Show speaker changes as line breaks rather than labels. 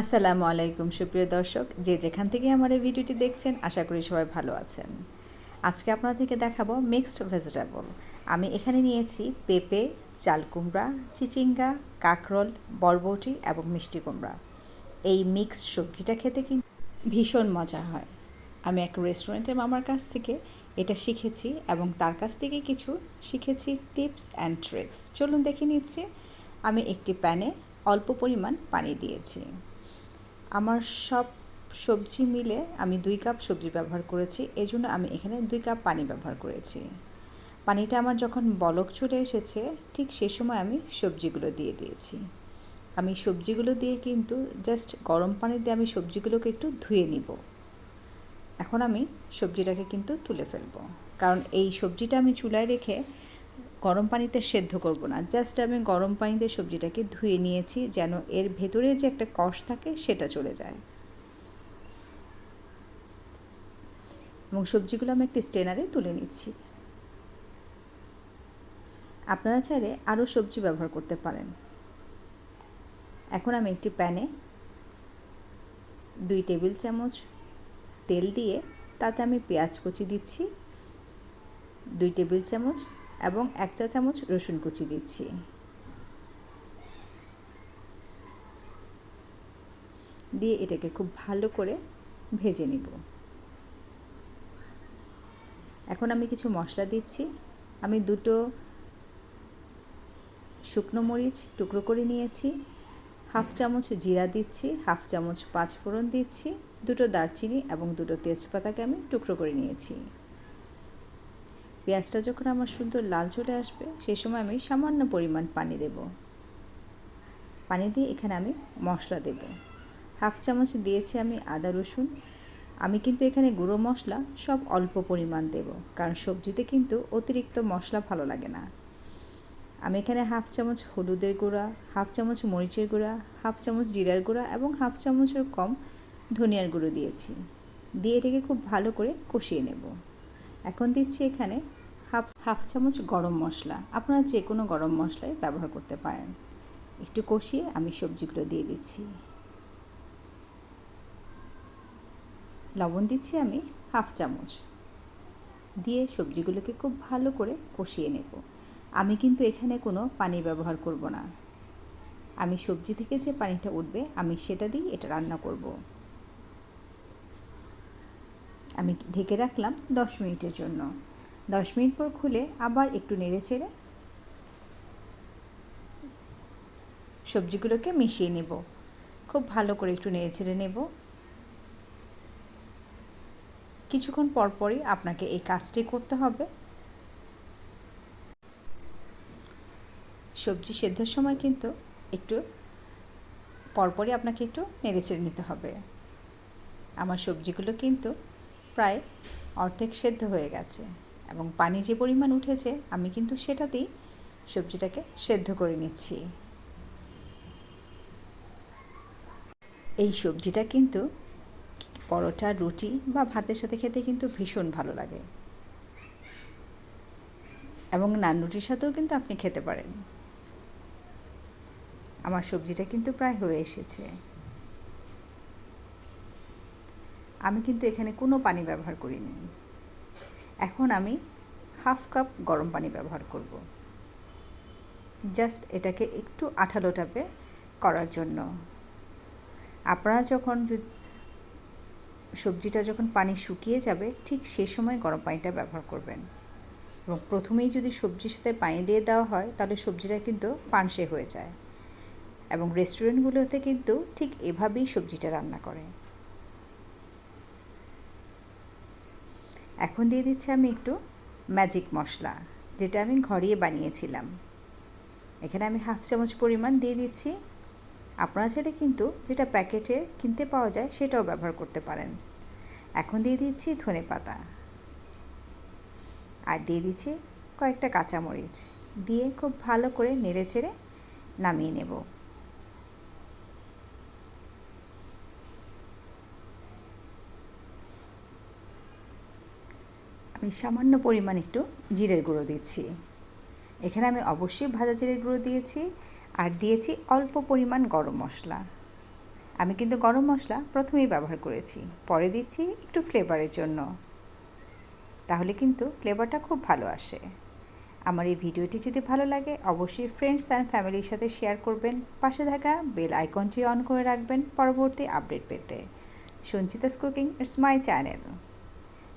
আসসালামু আলাইকুম, সুপ্রিয় দর্শক। যে যেখান থেকে আমার এই ভিডিওটি দেখছেন, আশা করি সবাই ভালো আছেন। আজকে আপনাদেরকে দেখাবো মিক্সড ভেজিটেবল আমি এখানে নিয়েছি পেঁপে, চাল কুমড়া, চিচিঙ্গা, কাঁকরোল, বরবটি এবং মিষ্টি কুমড়া। এই মিক্সড সবজিটা খেতে কিন্তু ভীষণ মজা হয়। আমি এক রেস্টুরেন্টের মামার কাছ থেকে এটা শিখেছি এবং তার কাছ থেকে কিছু শিখেছি টিপস অ্যান্ড ট্রিক্স চলুন দেখে নিচ্ছি। আমি একটি প্যানে অল্প পরিমাণ পানি দিয়েছি। আমার সব সবজি মিলে আমি দুই কাপ সবজি ব্যবহার করেছি। এই জন্য আমি এখানে দুই কাপ পানি ব্যবহার করেছি। পানিটা আমার যখন বলক চলে এসেছে, ঠিক সে সময় আমি সবজিগুলো দিয়ে দিয়েছি। আমি সবজিগুলো দিয়ে কিন্তু জাস্ট গরম পানি দিয়ে আমি সবজিগুলোকে একটু ধুয়ে নিব। এখন আমি সবজিটাকে কিন্তু তুলে ফেলব। কারণ এই সবজিটা আমি চুলায় রেখে গরম পানিতে সেদ্ধ করব না। জাস্ট আমি গরম পানিতে সবজিটাকে ধুয়ে নিয়েছি যেন এর ভেতরে যে একটা কষ থাকে সেটা চলে যায়। এবং সবজিগুলো আমি একটি স্টেনারে তুলে নিচ্ছি। আপনারা চাইলে আরও সবজি ব্যবহার করতে পারেন। এখন আমি একটি প্যানে দুই টেবিল চামচ তেল দিয়ে তাতে আমি পেঁয়াজ কুচি দিচ্ছি, দুই টেবিল চামচ এবং এক চা চামচ রসুন কুচি দিচ্ছি। দিয়ে এটাকে খুব ভালো করে ভেজে নিব। এখন আমি কিছু মশলা দিচ্ছি। আমি দুটো শুকনো মরিচ টুকরো করে নিয়েছি। হাফ চামচ জিরা দিচ্ছি, হাফ চামচ পাঁচফোড়ন দিচ্ছি, দুটো দারচিনি এবং দুটো তেজপাতাকে আমি টুকরো করে নিয়েছি। পেঁয়াজটা যখন আমার সুন্দর লাল চলে আসবে সেই সময় আমি সামান্য পরিমাণ পানি দেব। পানি দিয়ে এখানে আমি মশলা দেব। হাফ চামচ দিয়েছি আমি আদা রসুন। আমি কিন্তু এখানে গুঁড়ো মশলা সব অল্প পরিমাণ দেব, কারণ সবজিতে কিন্তু অতিরিক্ত মশলা ভালো লাগে না। আমি এখানে হাফ চামচ হলুদের গুঁড়া, হাফ চামচ মরিচের গুঁড়া, হাফ চামচ জিরার গুঁড়া এবং হাফ চামচের কম ধনিয়ার গুঁড়ো দিয়েছি। দিয়ে এটাকে খুব ভালো করে কষিয়ে নেব। এখন দিচ্ছি এখানে হাফ হাফ চামচ গরম মশলা। আপনারা যে কোনো গরম মশলাই ব্যবহার করতে পারেন। একটু কষিয়ে আমি সবজিগুলো দিয়ে দিচ্ছি। লবণ দিচ্ছি আমি হাফ চামচ। দিয়ে সবজিগুলোকে খুব ভালো করে কষিয়ে নেব। আমি কিন্তু এখানে কোনো পানি ব্যবহার করব না। আমি সবজি থেকে যে পানিটা উঠবে, আমি সেটা দিয়ে এটা রান্না করব। আমি ঢেকে রাখলাম দশ মিনিটের জন্য। দশ মিনিট পর খুলে আবার একটু নেড়ে চেড়ে সবজিগুলোকে মিশিয়ে নেব। খুব ভালো করে একটু নেড়ে ছেড়ে নেব। কিছুক্ষণ পরপরই আপনাকে এই কাজটি করতে হবে। সবজি সেদ্ধর সময় কিন্তু একটু পরপরই আপনাকে একটু নেড়ে ছেড়ে নিতে হবে। আমার সবজিগুলো কিন্তু প্রায় অর্ধেক সেদ্ধ হয়ে গেছে। এবং পানি যে পরিমাণ উঠেছে, আমি কিন্তু সেটাতেই সবজিটাকে সেদ্ধ করে নিচ্ছি। এই সবজিটা কিন্তু পরোটা, রুটি বা ভাতের সাথে খেতে কিন্তু ভীষণ ভালো লাগে। এবং নান রুটির সাথেও কিন্তু আপনি খেতে পারেন। আমার সবজিটা কিন্তু প্রায় হয়ে এসেছে। আমি কিন্তু এখানে কোনো পানি ব্যবহার করিনি। এখন আমি হাফ কাপ গরম পানি ব্যবহার করব। জাস্ট এটাকে একটু আঠালো টাপে করার জন্য। আপনারা যখন সবজিটা যখন পানি শুকিয়ে যাবে, ঠিক সে সময় গরম পানিটা ব্যবহার করবেন। এবং প্রথমেই যদি সবজির সাথে পানি দিয়ে দেওয়া হয়, তাহলে সবজিটা কিন্তু পানসে হয়ে যায়। এবং রেস্টুরেন্টগুলোতে কিন্তু ঠিক এভাবেই সবজিটা রান্না করে। এখন দিয়ে দিচ্ছি আমি একটু ম্যাজিক মশলা, যেটা আমি ঘরিয়ে বানিয়েছিলাম। এখানে আমি হাফ চামচ পরিমাণ দিয়ে দিচ্ছি। আপনারা চাইলে কিন্তু যেটা প্যাকেটে কিনতে পাওয়া যায় সেটাও ব্যবহার করতে পারেন। এখন দিয়ে দিচ্ছি ধনে পাতা। আর দিয়ে দিচ্ছি কয়েকটা কাঁচামরিচ। দিয়ে খুব ভালো করে নেড়ে চেড়ে নামিয়ে নেব। আমি সামান্য পরিমাণ একটু জিরের গুঁড়ো দিচ্ছি। এখানে আমি অবশ্যই ভাজা জিরের গুঁড়ো দিয়েছি আর দিয়েছি অল্প পরিমাণ গরম মশলা। আমি কিন্তু গরম মশলা প্রথমেই ব্যবহার করেছি, পরে দিচ্ছি একটু ফ্লেভারের জন্য। তাহলে কিন্তু ফ্লেভারটা খুব ভালো আসে। আমার এই ভিডিওটি যদি ভালো লাগে, অবশ্যই ফ্রেন্ডস অ্যান্ড ফ্যামিলির সাথে শেয়ার করবেন। পাশে থাকা বেল আইকনটি অন করে রাখবেন পরবর্তী আপডেট পেতে। Sanchita's cooking it's my channel